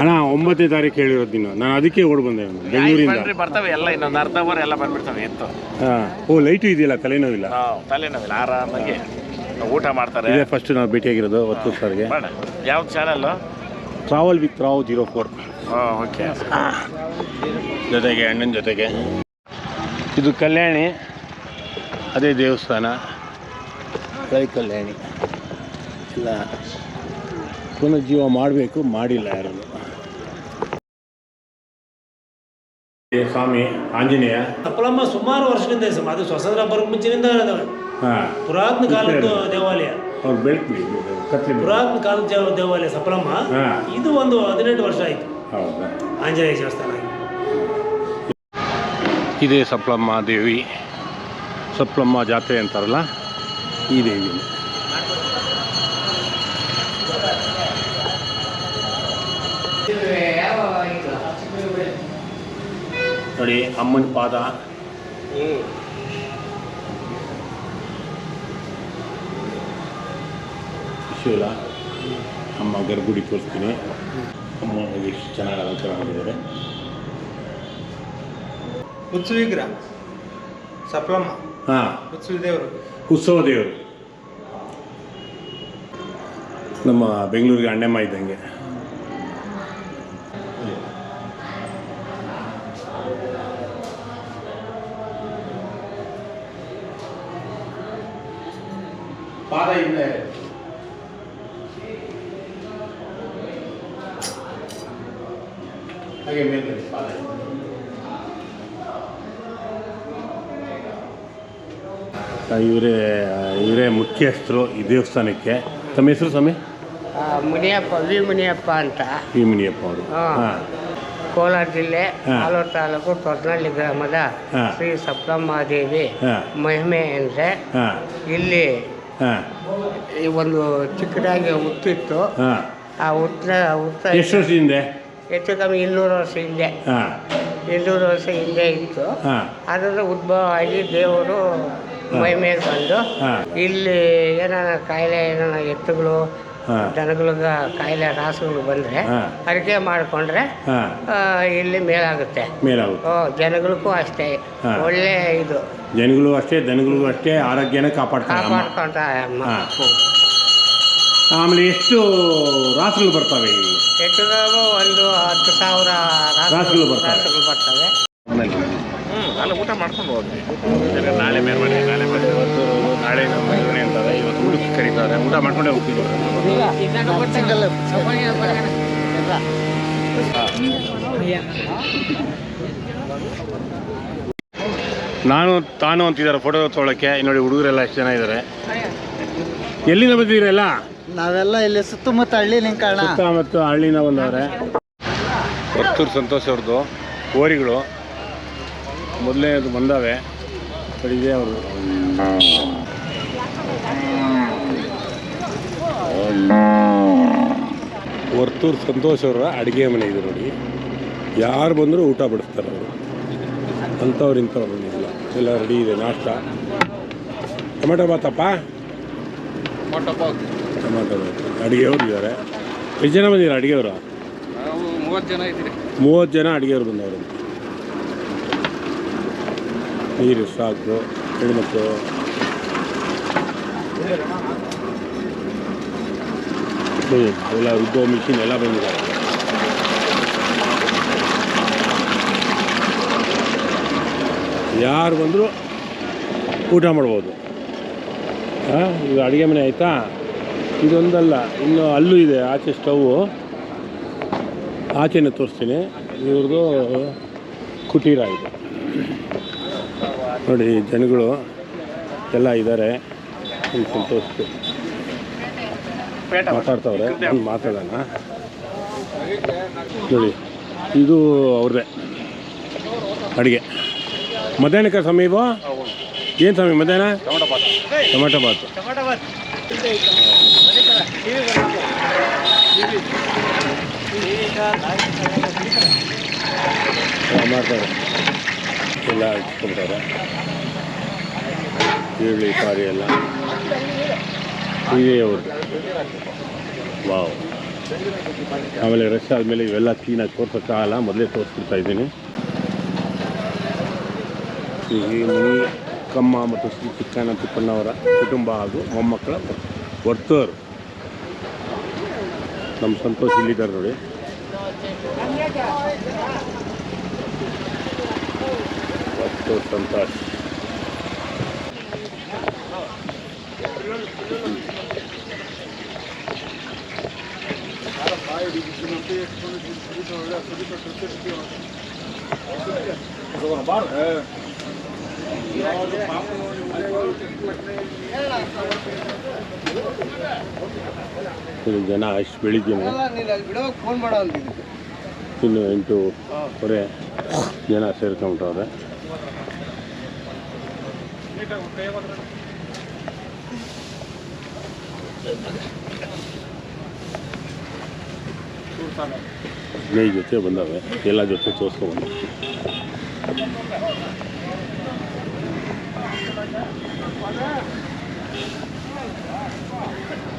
ಅಣ್ಣ ಒಂಬತ್ತನೇ ತಾರೀಕು ಹೇಳಿರೋದು ನೀನು. ನಾನು ಅದಕ್ಕೆ ಓಡ್ ಬಂದೆ ಬೆಂಗಳೂರಿಂದ. ಬರ್ತವೆ ಎಲ್ಲ ಇನ್ನೊಂದು ಅರ್ಧ ಅವರ್ ಎಲ್ಲ ಬಂದ್ಬಿಡ್ತವೆ ಎತ್ತು. ಹಾಂ. ಓ ಲೈಟು ಇದೆಯಲ್ಲ ತಲೆನೋವಿಲ್ಲ? ನಾವು ತಲೆನೋವಿಲ್ಲ ಆರಾಮಾಗಿ ಊಟ ಮಾಡ್ತಾರೆ. ಇದೇ ಫಸ್ಟ್ ನಾವು ಭೇಟಿಯಾಗಿರೋದು ಹೊತ್ತು ಸರ್ಗೆ. ಬೇಡ. ಯಾವ್ದು channel travel with Rao zero four okay ಜೊತೆಗೆ ಅಣ್ಣನ ಜೊತೆಗೆ. ಇದು ಕಲ್ಯಾಣಿ. ಅದೇ ದೇವಸ್ಥಾನ. ಕೈ ಕಲ್ಯಾಣಿ. ಇಲ್ಲ. ಪುನರ್ಜೀವ ಮಾಡಬೇಕು ಮಾಡಿಲ್ಲ ಯಾರು ಸ್ವಾಮಿ ಆಂಜನೇಯ. ತಪ್ಪಲಮ್ಮ ಸುಮಾರು ವರ್ಷದಿಂದ ಇದೆ ಅದು ಸ್ವತಂತ್ರ ಬರೋಕ್ ಮುಂಚಿನಿಂದ ಪುರಾತನ ಕಾಲದ ದೇವಾಲಯ. ಅವ್ರು ಬೆಳ್ಕಿ ಕತ್ಲಿ ಪುರಾತನ ಕಾಲದ ದೇವಾಲಯ ಸಪ್ಪಲಮ್ಮ ಹಾ. ಇದು ಒಂದು ಹದಿನೆಂಟು ವರ್ಷ ಆಯ್ತು. ಆಂಜನೇಯ ದೇವಸ್ಥಾನ ಇದೇ ಸಪ್ಲಮ್ಮ ದೇವಿ. ಸಪ್ಲಮ್ಮ ಜಾತ್ರೆ ಅಂತಾರಲ್ಲ ಈ ದೇವಿ ನೋಡಿ ಅಮ್ಮನ ಪಾದ. ಶಿವಲ ಅಮ್ಮ ಗರ್ಭುಡಿ ತೋರಿಸ್ತೀನಿ. ಅಮ್ಮ ಎಷ್ಟು ಚೆನ್ನಾಗಿ ಅಲಂಕಾರ ಮಾಡಿದ್ದಾರೆ. ಉತ್ಸವಿಗ್ರ ವಿಗ್ರಹ ಸಪ್ಲಮ್ಮ. ಹಾಂ. ಉತ್ಸವ ದೇವರು. ಉತ್ಸವ ದೇವರು. ನಮ್ಮ ಬೆಂಗಳೂರಿಗೆ ಅಣ್ಣಮ್ಮ ಇದ್ದಂಗೆ. ಹಾಗೆ ಮೇಲ್ಗಡೆ ಪಾದ ಇವರೇ ಇವರೇ ಮುಖ್ಯಸ್ಥರು ಈ ದೇವಸ್ಥಾನಕ್ಕೆ. ತಮ್ಮ ಹೆಸರು ಸ್ವಾಮಿ? ಮುನಿಯಪ್ಪ ವಿ ಮುನಿಯಪ್ಪ ಅಂತ. ಈ ಮುನಿಯಪ್ಪ ಅವರು. ಹಾ. ಹಾಂ. ಕೋಲಾರ ಜಿಲ್ಲೆ. ಆಲೂರು ತಾಲೂಕು ತೊಟ್ನಳ್ಳಿ ಗ್ರಾಮದ ಶ್ರೀ ಸಪ್ತಮ್ಮಾದೇವಿ ಹಾಂ. ಮಹಿಮೆ ಅಂದರೆ ಹಾಂ. ಇಲ್ಲಿ ಹಾಂ. ಈ ಒಂದು ಚಿಕ್ಕದಾಗಿ ಹುತ್ತಿತ್ತು ಹಾಂ. ಆ ಹುತ್ತ ಹುತ್ತ ಎಷ್ಟು ವರ್ಷದ ಹಿಂದೆ ಹೆಚ್ಚು ಕಮ್ಮಿ ಇನ್ನೂರು ವರ್ಷ ಹಿಂದೆ. ಹಾಂ. ಇನ್ನೂರು ವರ್ಷ ಹಿಂದೆ ಇತ್ತು. ಹಾಂ. ಅದರ ಉದ್ಭವ ಆಗಿ ದೇವರು ಮಹಿಮೆಗೆ ಬಂದು ಹಾ. ಇಲ್ಲಿ ಏನಾರ ಕಾಯಿಲೆ ಏನಾರ ಎತ್ತುಗಳು ಹಾ. ದನಗಳಿಗೆ ಕಾಯಿಲೆ ರಾಸುಗಳು ಬಂದರೆ ಅಡಿಕೆ ಅರಿಕೆ ಮಾಡಿಕೊಂಡ್ರೆ ಹಾಂ. ಇಲ್ಲಿ ಮೇಲಾಗುತ್ತೆ. ಮೇಲಾಗುತ್ತೆ. ಓ ಜನಗಳಿಗೂ ಅಷ್ಟೇ. ಹಾ. ಒಳ್ಳೆ ಇದು. ಜನಗಳು ಅಷ್ಟೇ ದನಗಳಿಗೂ ಅಷ್ಟೇ ಆರೋಗ್ಯನ ಕಾಪಾಡ್ತಾರೆ ಅಮ್ಮ. ಕಾಪಾಡ್ಕೊಂತಾರೆ ಅಮ್ಮ. ಹಾ. ಆಮೇಲೆ ಎಷ್ಟು ರಾಸುಗಳು ಬರ್ತವೆ? ಇಲ್ಲಿ ಎತ್ತುಗಳಿಗೂ ಒಂದು ಹತ್ತು ಸಾವಿರ ರಾಸುಗಳು ಬರ್ತವೆ. ರಾಸುಗಳು ಬರ್ತವೆ. ಹ್ಞೂ ಅಲ್ಲ ಊಟ ಮಾಡ್ಕೊಂಡು ಹೋದ್ವಿ ಬೇರೆ ನಾಳೆ ಮೇಲೆ ಮಾಡಿ ನಾಳೆ ಮಾಡಿ ಇವತ್ತು ನಾಳೆ ನಮ್ಮ ಅಂತದೆ ಇವತ್ತು ಊಟಕ್ಕೆ ಕರೀತಾರೆ ಊಟ ಮಾಡ್ಕೊಂಡೇ ಹೋಗ್ತೀವಿ. ನಾನು ತಾನು ಅಂತಿದ್ದಾರೆ ಫೋಟೋ ತೊಗೊಳಕ್ಕೆ. ನೋಡಿ ಹುಡುಗರೆಲ್ಲ ಎಷ್ಟು ಜನ ಇದ್ದಾರೆ. ಎಲ್ಲಿಂದ ಬಂದಿದ್ದೀರಲ್ಲ ನಾವೆಲ್ಲ ಇಲ್ಲಿ ಸುತ್ತಮುತ್ತ ಹಳ್ಳಿ ಸುತ್ತ ಮತ್ತು ಹಳ್ಳಿನ ಬಂದವ್ರೆ. ಹೊತ್ತೂರು ಸಂತೋಷ್ ಅವ್ರದ್ದು ಓರಿಗಳು ಮೊದಲೇ ಅದು ಬಂದಾವೆ ಇದೆ ಅವರು ವರ್ತೂರು ಸಂತೋಷ್ ಅವರ ಅಡುಗೆ ಮನೆ ಇದೆ ನೋಡಿ. ಯಾರು ಬಂದರೂ ಊಟ ಬಡಿಸ್ತಾರೆ ಅವರು. ಅಂಥವ್ರು ಇಂಥವ್ರು ಇಲ್ಲ. ಎಲ್ಲ ರೆಡಿ ಇದೆ ನಾಷ್ಟ. ಟೊಮೆಟೊ ಬಾತಪ್ಪ? ಟೊಮೆಟೊ ಅಡುಗೆಯವ್ರು ಇದ್ದಾರೆ. ಎಷ್ಟು ಜನ ಬಂದಿದ್ದಾರೆ ಅಡುಗೆಯವರು? ಮೂವತ್ತು ಜನ ಇದ್ದೀರಿ ಮೂವತ್ತು ಜನ ಅಡುಗೆಯವ್ರು ಬಂದವರು. ನೀರು ಸಾಕು ಹೆಣ್ಮಕ್ಳು ನೋಡಿ, ಎಲ್ಲ ರುಬ್ಬೋ ಮಿಷಿನ್ ಎಲ್ಲ ಬಂದಿದ್ದಾರೆ. ಯಾರು ಬಂದರೂ ಊಟ ಮಾಡ್ಬೋದು. ಇದು ಅಡುಗೆ ಮನೆ ಆಯಿತಾ? ಇದೊಂದಲ್ಲ, ಇನ್ನು ಅಲ್ಲೂ ಇದೆ, ಆಚೆ ಸ್ಟವ್ವು ಆಚೆನೇ ತೋರಿಸ್ತೀನಿ. ಇವ್ರದ್ದು ಕುಟೀರ ಇದೆ. ನೋಡಿ, ಜನಗಳು ಎಲ್ಲ ಇದ್ದಾರೆ ಸಂತೋಷ ಮಾತಾಡ್ತವ್ರೆ ಮಾತಾಡೋಣ. ನೋಡಿ, ಇದು ಅವ್ರದ್ದೇ ಅಡುಗೆ. ಮಧ್ಯಾಹ್ನಕ್ಕೆ ಸಮೀಪ? ಏನು ಸ್ವಾಮಿ, ಮಧ್ಯಾಹ್ನ? ಟೊಮೆಟೊ ಬಾತು. ಎಲ್ಲ ಮಾಡ್ತಾರೆ. ಎಲ್ಲ ಇಟ್ಕೊಳ್ತಾರೆ ಈರುಳ್ಳಿ ಸಾರಿ ಎಲ್ಲ. ಇದೇ ಅವ್ರದ್ದು. ವಾವ್. ಆಮೇಲೆ ರಶ್ ಆದಮೇಲೆ ಇವೆಲ್ಲ ಕ್ಲೀನಾಗಿ ತೋರ್ಸೋಕ್ಕಾಗಲ್ಲ ಮೊದಲೇ ತೋರಿಸ್ಕೊಡ್ತಾ ಇದ್ದೀನಿ. ಮುನಿ ಕಮ್ಮ ಮತ್ತು ಶ್ರೀ ಚಿಕ್ಕಣ್ಣ ತಿಪ್ಪಣ್ಣವರ ಕುಟುಂಬ ಹಾಗೂ ಮೊಮ್ಮಕ್ಕಳ ವರ್ತರು. ನಮ್ಮ ಸಂತೋಷ ಇಲ್ಲಿದ್ದಾರೆ ನೋಡಿ. ವರ್ತೂರ್ ಸಂತೋಷ್. ಇಲ್ಲಿ ಜನ ಅಷ್ಟು ಬೆಳಿದ್ದೀನಿ ಫೋನ್ ಮಾಡೋ ಇನ್ನು ಎಂಟೂವರೆ ಜನ ಸೇರ್ಕೊಂಬಿಟ್ಟವ್ರೆ. ಹದಿನೈದು ಜೊತೆ ಬಂದವೆ ಎಲ್ಲ ಜೊತೆ Thank you.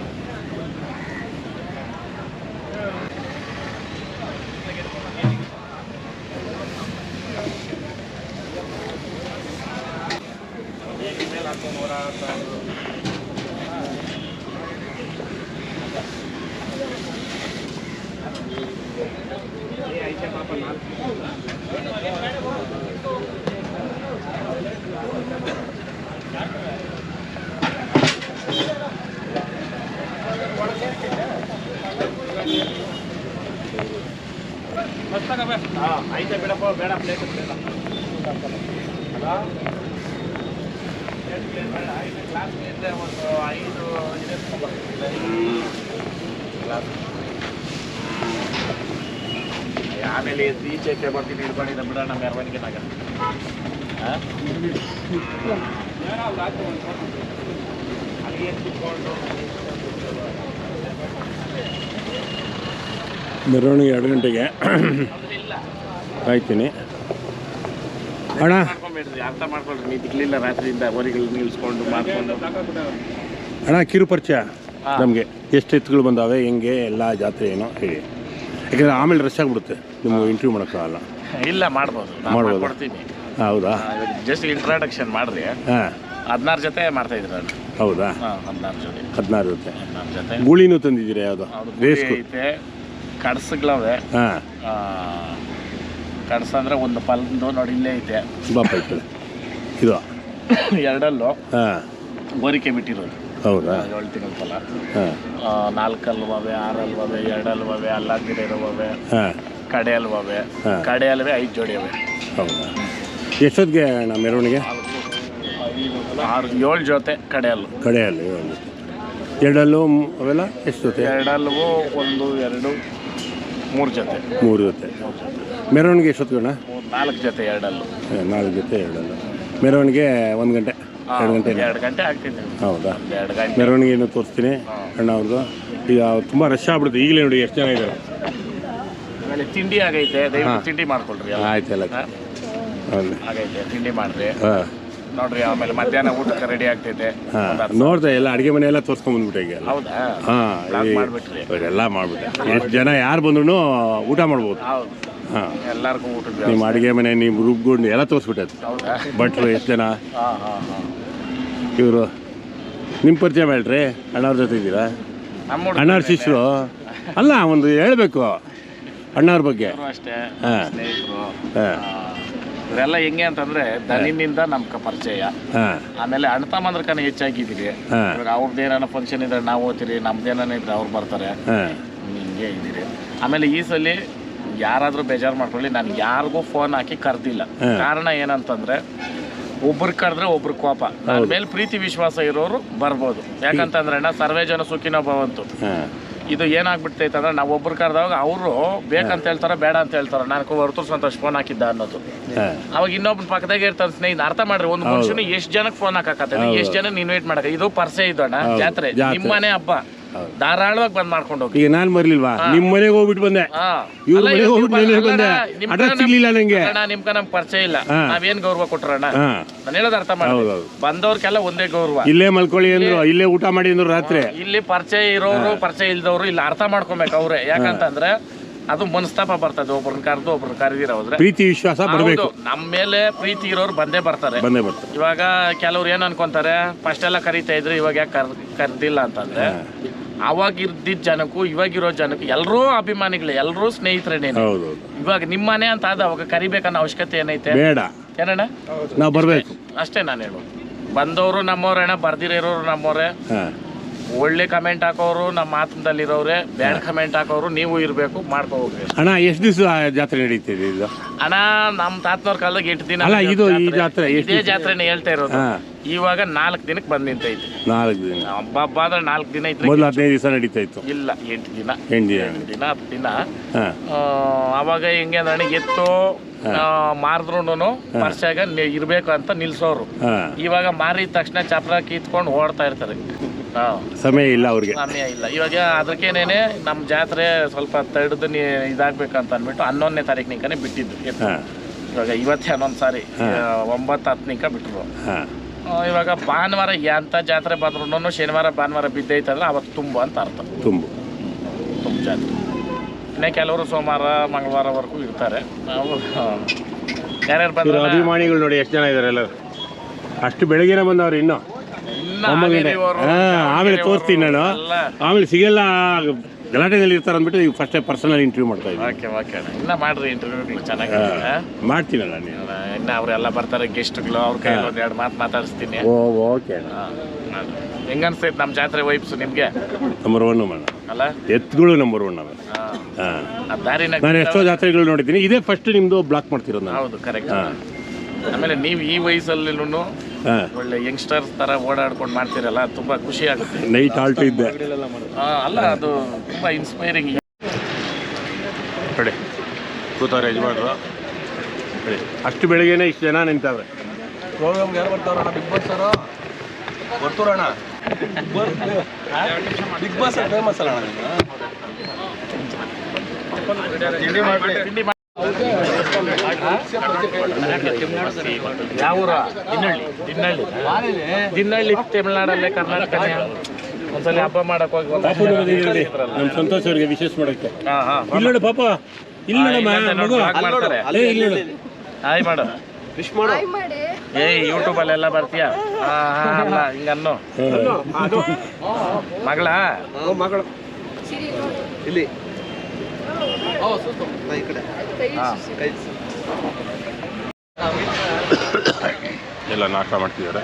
ತೋರಿಸ್ಕೊಂಡು ಐತೆ ಬಿಡಪ್ಪ ಬೇಡ ಪ್ಲೇಟ್ ಬೇಡ ಒಂದು ಐದು ಆಮೇಲೆ ಈಚೆ ಬರ್ತೀನಿ ಹಿಡ್ಕೊಂಡಿದ್ದ ಬಿಡೋಣ ಮೆರವಣಿಗೆನಾಗ ಅಲ್ಲಿ ಎತ್ಕೊಂಡು ಮೆರವಣಿಗೆ ಎರಡು ಗಂಟೆಗೆ. ಕಾಯ್ತೀನಿ ಅಣ್ಣ. ಅರ್ಥ ಮಾಡ್ಕೊಳ್ರಿ ನೀವು ದಿಗ್ಲಿಲ್ಲ ರಾತ್ರಿಯಿಂದ ಹೊರಗಳು ನಿಲ್ಸ್ಕೊಂಡು ಮಾಡ್ಕೊಂಡು ಅಣ್ಣ ಕಿರು ಪರಿಚಯ ನಮಗೆ. ಎಷ್ಟು ಎತ್ತುಗಳು ಬಂದಾವೆ ಹೆಂಗೆ ಎಲ್ಲ ಜಾತ್ರೆ ಏನೋ ಹೇಳಿ. ಯಾಕಂದರೆ ಆಮೇಲೆ ರಶ್ ಆಗಿಬಿಡುತ್ತೆ. ನಿಮ್ಗೆ ಇಂಟರ್ವ್ಯೂ ಮಾಡೋಕ್ಕಾಗಲ್ಲ. ಇಲ್ಲ ಮಾಡ್ಬೋದು. ಮಾಡ್ಬೋದು. ಕೊಡ್ತೀನಿ ಹೌದಾ? ಜಸ್ಟ್ ಇಂಟ್ರಾಡಕ್ಷನ್ ಮಾಡ್ರಿ ಹಾಂ. ಹದಿನಾರು ಜೊತೆ ಮಾಡ್ತಾ ಇದ್ರು ನಾನು ಹೌದಾ? ಹದಿನಾರು ಜೊತೆ. ಹದಿನಾರು ಜೊತೆ. ಹದಿನಾರು ಜೊತೆ. ಗೂಳಿನೂ ತಂದಿದ್ದೀರಾ ಯಾವುದು? ಐತೆ. ಕಡ್ಸಗಳವೆ. ಹಾಂ. ಕಡ್ಸ ಅಂದ್ರೆ ಒಂದು ಪಲ್ದು ನೋಡಿ ಇಲ್ಲೇ ಐತೆ. ಬಾಪ ಇದು. ಎರಡಲ್ಲೂ. ಹಾಂ. ಗೋರಿಕೆ ಬಿಟ್ಟಿರೋದು. ಹೌದಾ? ಏಳು ತಿಂಗಳ ಫಲ ಹಾಂ. ಆ, ನಾಲ್ಕು ಅಲ್ವವೆ ಆರು ಅಲ್ವವೆ ಎರಡು ಅಲ್ವವೆ ಅಲ್ಲಾದಿರ ಇರುವವೆ ಹಾಂ. ಕಡೆ ಅಲ್ವವೆ. ಕಡೆ ಅಲ್ವೇ ಐದು ಜೋಡಿ ಅವೆ ಹೌದಾ? ಎಷ್ಟೊತ್ತಿಗೆ ನಮ್ಮ ಮೆರವಣಿಗೆ? ಆರು ಏಳು ಜೊತೆ ಕಡೆ ಅಲ್ಲು ಕಡೆಯಲ್ಲಿ ಒಂದು ಎರಡಲ್ಲೂ ಅವೆಲ್ಲ ಎಷ್ಟು ಜೊತೆ ಎರಡಲ್ವು ಒಂದು ಎರಡು ಮೂರು ಜೊತೆ. ಮೂರು ಜೊತೆ. ಮೆರವಣಿಗೆ ಎಷ್ಟು ಅಣ್ಣ ಮೂರು ನಾಲ್ಕು ಜೊತೆ ಎರಡಲ್ಲು. ನಾಲ್ಕು ಜೊತೆ ಎರಡಲ್ಲ. ಮೆರವಣಿಗೆ ಒಂದು ಗಂಟೆ. ಎರಡು ಗಂಟೆ ಎರಡು ಗಂಟೆ ಆಗ್ತೀನಿ ಹೌದಾ? ಎರಡು ಗಂಟೆ. ಮೆರವಣಿಗೆಯನ್ನು ತೋರಿಸ್ತೀನಿ ಅಣ್ಣ ಅವ್ರದ್ದು ಈಗ ತುಂಬ ರಶ್ ಆಗ್ಬಿಡುತ್ತೆ. ಈಗಲೇ ನೋಡಿ ಎಷ್ಟು ಜನ ಇದ್ದಾರೆ ಆಮೇಲೆ ತಿಂಡಿ ಆಗೈತೆ. ದಯವಿಟ್ಟು ತಿಂಡಿ ಮಾಡ್ಕೊಳ್ರಿ ಎಲ್ಲ. ಆಯ್ತಲ್ಲ ಹೌದು. ಆಗೈತೆ ತಿಂಡಿ ಮಾಡ್ರಿ. ಹಾಂ. ನೋಡ್ರಿ ಆಮೇಲೆ ಮಧ್ಯಾಹ್ನ ಊಟಕ್ಕೆ ರೆಡಿ ಆಗ್ತೈತೆ. ನೋಡ್ದೆ ಎಲ್ಲ ಅಡುಗೆ ಮನೆ ಎಲ್ಲ ತೋರಿಸ್ಕೊಂಬಂದ್ಬಿಟ್ಟೆ ಈಗ ಹೌದಾ? ಮಾಡ್ಬಿಟ್ರಿ. ಎಲ್ಲ ಮಾಡ್ಬಿಟ್ಟೆ. ಎಷ್ಟು ಜನ ಯಾರು ಬಂದ್ರು ಊಟ ಮಾಡ್ಬೋದು. ಹೌದು. ಹಾಂ. ಎಲ್ಲಾರ್ಗೂ ಊಟದ ನಿಮ್ಮ ಅಡಿಗೆ ಮನೆ ನಿಮ್ಮ ರುಬ್ಗುಂಡು ಎಲ್ಲ ತೋರಿಸ್ಬಿಟ್ಟೈತೆ ಹೌದಾ? ಭಟ್ರು ಎಷ್ಟು ಜನ? ಹಾಂ ಹಾಂ ಹಾಂ. ಇವರು. ನಿಮ್ಮ ಪರಿಚಯ ಮಾಡ್ರಿ ಅಣ್ಣವ್ರ ಜೊತೆ ಇದ್ದೀರಾ? ನಮ್ಮ ಹುಡ್ಗರು ಅಣ್ಣವ್ರ ಶಿಷ್ಯರು? ಅಲ್ಲ ಒಂದು ಹೇಳಬೇಕು. ಅಣ್ಣವ್ರ ಬಗ್ಗೆ. ಅಷ್ಟೇ. ಹಾ. ಸ್ನೇಹಿತರು. ಹಾಂ. ಆ, ಇವರೆಲ್ಲ ಹೆಂಗೆ ಅಂತಂದ್ರೆ ದನಿನಿಂದ ನಮ್ಗೆ ಪರಿಚಯ. ಆಮೇಲೆ ಅಣ್ಣ ತಮ್ಮಂದ್ರಕನ ಹೆಚ್ಚಾಗಿದ್ದೀರಿ ಹಾ. ಇವಾಗ ಅವ್ರದ್ದು ಫಂಕ್ಷನ್ ಇದ್ರೆ ನಾವು ಓದ್ತೀರಿ ನಮ್ದೇನ ಇದ್ರೆ ಅವ್ರು ಬರ್ತಾರೆ. ಹಿಂಗೆ ಇದ್ದೀರಿ. ಆಮೇಲೆ ಈ ಸಲ ಯಾರಾದರೂ ಬೇಜಾರು ಮಾಡ್ಕೊಳ್ಳಿ ನಾನು ಯಾರಿಗೂ ಫೋನ್ ಹಾಕಿ ಕರೆದಿಲ್ಲ. ಕಾರಣ ಏನಂತಂದ್ರೆ ಒಬ್ರು ಕರೆದ್ರೆ ಒಬ್ರು ಕೋಪ. ನನ್ನ ಮೇಲೆ ಪ್ರೀತಿ ವಿಶ್ವಾಸ ಇರೋರು ಬರ್ಬೋದು. ಯಾಕಂತಂದ್ರೆ ಅಣ್ಣ ಸರ್ವೇ ಜನ ಸುಖಿನೋ ಭವಂತು ಇದು ಏನಾಗ್ಬಿಡ್ತೈತೆ ಅಂದ್ರೆ ನಾವು ಒಬ್ರು ಕರೆದಾಗ ಅವರು ಬೇಕಂತ ಹೇಳ್ತಾರ ಬೇಡ ಅಂತ ಹೇಳ್ತಾರ ನಾನು ಹೊರತು ಸಂತೋಷ ಫೋನ್ ಹಾಕಿದ್ದ ಅನ್ನೋದು. ಅವಾಗ ಇನ್ನೊಬ್ಬನ ಪಕ್ಕದಾಗ ಇರ್ತಾರೆ ಸ್ನೇಹಿತ ಅರ್ಥ ಮಾಡ್ರಿ ಒಂದು ಮನುಷ್ಯನ ಎಷ್ಟು ಜನಕ್ಕೆ ಫೋನ್ ಹಾಕಕತ್ತೆ ಎಷ್ಟು ಜನ ಇನ್ವೈಟ್ ಮಾಡಕ ಇದು ಪರ್ಸೆ ಇದ್ದಣ್ಣ ಜಾತ್ರೆ. ನಿಮ್ಮನೆ ಹಬ್ಬ. ಧಾರಾಳವಾಗಿ ಬಂದ್ ಮಾಡ್ಕೊಂಡು ಹೋಗಿ. ಈಗ ನಾನ್ ಮರ್ಲಿಲ್ವಾ? ನಿಮ್ ಮನೆಗೆ ಹೋಗ್ಬಿಟ್ಟು ಬಂದೆ. ಇವ್ರ ಮನೆಗೆ ಹೋಗ್ಬಿಟ್ಟು ಬಂದೆ. ಅಡ್ರೆಸ್ ಸಿಗ್ಲಿಲ್ಲ ನಂಗೆ. ಅಣ್ಣ, ನಿಮ್ಗೆ ನಮ್ಗೆ ಪರಿಚಯ ಇಲ್ಲ. ನಾವೇನ್ ಗೌರವ ಕೊಟ್ರಣ್ಣ ನಾನು ಹೇಳೋದು ಅರ್ಥ ಮಾಡಿ. ಬಂದವ್ರಿಗೆಲ್ಲ ಒಂದೇ ಗೌರವ. ಇಲ್ಲೇ ಮಲ್ಕೊಳ್ಳಿ ಅಂದ್ರು ಇಲ್ಲೇ ಊಟ ಮಾಡಿ ಅಂದ್ರು ರಾತ್ರಿ. ಇಲ್ಲಿ ಪರಿಚಯ ಇರೋರು ಪರಿಚಯ ಇಲ್ದವ್ರು ಇಲ್ಲಿ ಅರ್ಥ ಮಾಡ್ಕೊಬೇಕು ಅವ್ರೆ. ಯಾಕಂತಂದ್ರೆ ಅದು ಮನಸ್ತಾಪ ಬರ್ತದೆ ಒಬ್ರನ್ನ ಕರೆದು ಒಬ್ರನ್ನ ಕರೆದಿರ ಹೋದ್ರೆ. ಪ್ರೀತಿ ವಿಶ್ವಾಸ ಬರಬೇಕು. ನಮ್ಮ ಮೇಲೆ ಪ್ರೀತಿ ಇರೋರು ಬಂದೇ ಬರ್ತಾರೆ. ಬಂದೇ ಬರ್ತಾರೆ. ಇವಾಗ ಕೆಲವ್ರು ಏನ್ ಅನ್ಕೊಂತಾರೆ ಫಸ್ಟ್ ಎಲ್ಲ ಕರಿತಾ ಇದ್ರು ಇವಾಗ ಯಾಕೆ ಕರ್ ಕರ್ದಿಲ್ಲ ಅಂತಂದ್ರೆ ಅವಾಗ ಇರ್ದಿದ್ದ ಜನಕ್ಕೂ ಇವಾಗಿರೋ ಜನಕ್ಕೂ ಎಲ್ಲರೂ ಅಭಿಮಾನಿಗಳು ಎಲ್ಲರೂ ಸ್ನೇಹಿತರೇನೆ ಇವಾಗ ನಿಮ್ಮನೆ ಅಂತ ಆದ ಅವಾಗ ಕರಿಬೇಕನ್ನೋ ಅವಶ್ಯಕತೆ ಏನೈತೆ? ಬೇಡ. ಏನಣ್ಣ? ನಾವು ಬರಬೇಕು. ಅಷ್ಟೇ ನಾನು ಹೇಳೋದು ಬಂದವರು ನಮ್ಮವ್ರಣ್ಣ ಬರ್ದಿರೋರು ನಮ್ಮವ್ರೆ. ಒಳ್ಳೆ ಕಮೆಂಟ್ ಹಾಕೋರು ನಮ್ಮ ಮಾತನದಲ್ಲಿರೋರೆ ಬ್ಯಾಡ್ ಕಮೆಂಟ್ ಹಾಕೋರು ನೀವು ಇರಬೇಕು ಮಾಡ್ಕೋಬೇಕು ಹೋಗ್ರಿ. ಅಣ್ಣ ಎಷ್ಟು ದಿವಸ ಜಾತ್ರೆ ನಡೀತಿದೆ ಇದು? ಅಣ್ಣ ನಮ್ಮ ತಾತನವ್ರ ಕಾಲದಾಗ ಎಂಟು ದಿನ ಅಲ್ಲ, ಇದು ಈ ಜಾತ್ರೆ. ಎಷ್ಟು ಇದೇ? ಜಾತ್ರೆನೇ ಹೇಳ್ತಾ ಇರೋದು. ಇವಾಗ ನಾಲ್ಕು ದಿನಕ್ಕೆ ಬಂದ್ ನಿಂತೈತಿ. ನಾಲ್ಕು ದಿನ. ಹಬ್ಬ ಹಬ್ಬ ಅಂದ್ರೆ ನಾಲ್ಕು ದಿನ ಇತ್ತು ಮೊದಲು ಹದಿನೈದು ದಿವಸ ನಡೀತಾ ಇತ್ತು ಇಲ್ಲ ಎಂಟು ದಿನ. ಎಂಟು ದಿನ. ಎಂಟು ದಿನ ಹತ್ತು ದಿನ. ಆ, ಅವಾಗ ಹೆಂಗೆ ಅಂದ್ರೆ ಎತ್ತು ಮಾರಿದ್ರು ವರ್ಷಾಗ ಇರ್ಬೇಕು ಅಂತ ನಿಲ್ಸೋರು. ಹಾಂ. ಇವಾಗ ಮಾರಿದ ತಕ್ಷಣ ಚಪ್ರ ಕಿತ್ಕೊಂಡು ಓಡ್ತಾ ಇರ್ತಾರೆ. ಸಮಯ ಇಲ್ಲ ಅವ್ರಿಗೆ. ಸಮಯ ಇಲ್ಲ. ಇವಾಗ ಅದಕ್ಕೇನೇನೆ ನಮ್ಮ ಜಾತ್ರೆ ಸ್ವಲ್ಪ ತಡೆದು ನೀ ಇದಾಗ್ಬೇಕಂತ ಅಂದ್ಬಿಟ್ಟು ಹನ್ನೊಂದನೇ ತಾರೀಖಿನಕನೇ ನಿಂಕನೆ ಬಿಟ್ಟಿದ್ದು ಇವಾಗ ಇವತ್ತೇ ಹನ್ನೊಂದು ಸಾರಿ ಒಂಬತ್ತು ಹತ್ತನಿಕ ಬಿಟ್ಟರು ಬಿಟ್ರು ಇವಾಗ ಭಾನುವಾರ ಎಂಥ ಜಾತ್ರೆ ಬಂದ್ರು ಶನಿವಾರ ಭಾನುವಾರ ಬಿದ್ದೈತಂದ್ರೆ ಅವತ್ತು ತುಂಬ ಅಂತ ಅರ್ಥ. ತುಂಬು. ತುಂಬ ಜಾತ್ರೆ. ಇನ್ನೇ ಕೆಲವರು ಸೋಮವಾರ ಮಂಗಳವಾರವರೆಗೂ ಇರ್ತಾರೆ. ನಾವು ಯಾರ್ಯಾರು ಬಂದ್ರೆ ಅಭಿಮಾನಿಗಳು ನೋಡಿ ಎಷ್ಟು ಜನ ಇದ್ದಾರೆ ಎಲ್ಲರೂ. ಅಷ್ಟು ಬೆಳಗ್ಗೆನೇ ಬಂದವ್ರು ಇನ್ನು. ಆಮೇಲೆ ತೋರ್ತೀನಿ ತೋರಿಸ್ತೀನಿ ನಾನು. ಆಮೇಲೆ ಸಿಗಲ್ಲ ಗಲಾಟೆದಲ್ಲಿ ಇರ್ತಾರೆ ಅಂದ್ಬಿಟ್ಟು ಈಗ ಫಸ್ಟ್ ಪರ್ಸನಲ್ ಇಂಟರ್ವ್ಯೂ ಮಾಡ್ತಾ ಇದ್ದೀನಿ. ಓಕೆ ಇನ್ನ ಮಾಡ್ರಿ ಇಂಟರ್ವ್ಯೂಗಳು ಚೆನ್ನಾಗಿ ಮಾಡ್ತೀನಲ್ಲ ನೀವು ಇನ್ನು ಅವರೆಲ್ಲ ಬರ್ತಾರೆ ಗೆಸ್ಟ್ಗಳು ಅವ್ರ ಕೈ ಒಂದು ಎರಡು ಮಾತು ಮಾತಾಡಿಸ್ತೀನಿ. ಓ ಓಕೆ ಹೆಂಗ. ಹೆಂಗನ್ಸ್ತೈತೆ ನಮ್ಮ ಜಾತ್ರೆ ವೈಬ್ಸ್ ನಿಮಗೆ? ನಂಬರ್ ಒನ್ ಮೇಡಮ್ ಅಲ್ಲ? ಎತ್ತುಗಳು ನಂಬರ್ ಒನ್ ಅವೆ. ಹಾ. ನಾನು ಎಷ್ಟೋ ಜಾತ್ರೆಗಳು ನೋಡಿದ್ದೀನಿ. ಇದೇ ಫಸ್ಟ್ ನಿಮ್ಮದು ಬ್ಲಾಕ್ ಮಾಡ್ತಿರೋದು ಹೌದು ಕರೆಕ್ಟ್ ಆಮೇಲೆ ನೀವು ಈ ವಯಸ್ಸಲ್ಲಿ ಒಳ್ಳೆ ಯಂಗ್ಸ್ಟರ್ ತರ ಓಡಾಡ್ಕೊಂಡು ಮಾಡ್ತೀರಲ್ಲ ತುಂಬಾ ಖುಷಿ ಆಗುತ್ತೆ. ನೈಟ್ ಆಲ್ಟ್ ಇದ್ದೆ. ಅಲ್ಲ ಅದು ತುಂಬಾ ಇನ್ಸ್ಪೈರಿಂಗ್ ಕಡೆ ಕೂತವ್ರೆ ಯಜಮಾನ್ರು ನೋಡಿ ಅಷ್ಟು ಬೆಳಿಗ್ಗೆನೆ ಇಷ್ಟು ಜನ ನಿಂತವ್ರೆ. ಪ್ರೋಗ್ರಾಮ್ಗೆ ಯಾರು ಬರ್ತಾರಣ್ಣ ಬಿಗ್ ಬಾಸ್ ಅವರು? ಬರ್ತಾರಣ್ಣ ಬಿಗ್ ಬಾಸ್ ಫೇಮಸ್ ಅಲ್ಲ ಅಣ್ಣ ಯಾವ ಊರ ದಿನ್ನಳ್ಳಿ ದಿನ್ನಳ್ಳಿ ದಿನ್ನಳ್ಳಿ ತಮಿಳ್ನಾಡಲ್ಲೇ ಕರ್ನಾಟಕನೇ ಒಂದ್ಸಲ ಹಬ್ಬ ಮಾಡಕ್ ಹೋಗಿ ನಮ್ಮ ಸಂತೋಷ್ ಅವರಿಗೆ ವಿಶೇಷ ಮಾಡಕ್ಕೆ. ಹಾ, ಹಾ. ಇಲ್ಲಿ ನೋಡು ಪಾಪ. ಇಲ್ಲ ನೋಡಮ್ಮ ಇಲ್ಲಂತೆ ನೋಡು, ಮಗು. vlog ಮಾಡ್ತಾರೆ. ಏ ಇಲ್ಲಿ ನೋಡು. ಹಾಯ್ ಮಾಡು. ಏ ಯೂಟ್ಯೂಬ್ ಅಲ್ಲೆಲ್ಲ ಬರ್ತೀಯ? ಹಾ ಹಾ ಅಲ್ಲ ಹಿಂಗನ್ನು ಮಗಳ? ಮಗಳು. ಇಲ್ಲಿ. ಈ ಕಡೆ. ಎಲ್ಲ ನಾಶ ಮಾಡ್ತಿದ್ದಾರೆ.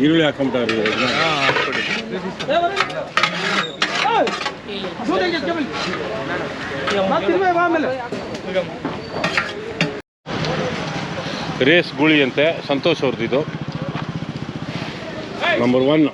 ಈರುಳ್ಳಿ ಹಾಕೊಂಬಿಟ್ಟಾರೆ ರೇಸ್ ಗುಳಿ ಅಂತೆ ಸಂತೋಷ್ ಅವ್ರದ್ದು ನಂಬರ್ ಒನ್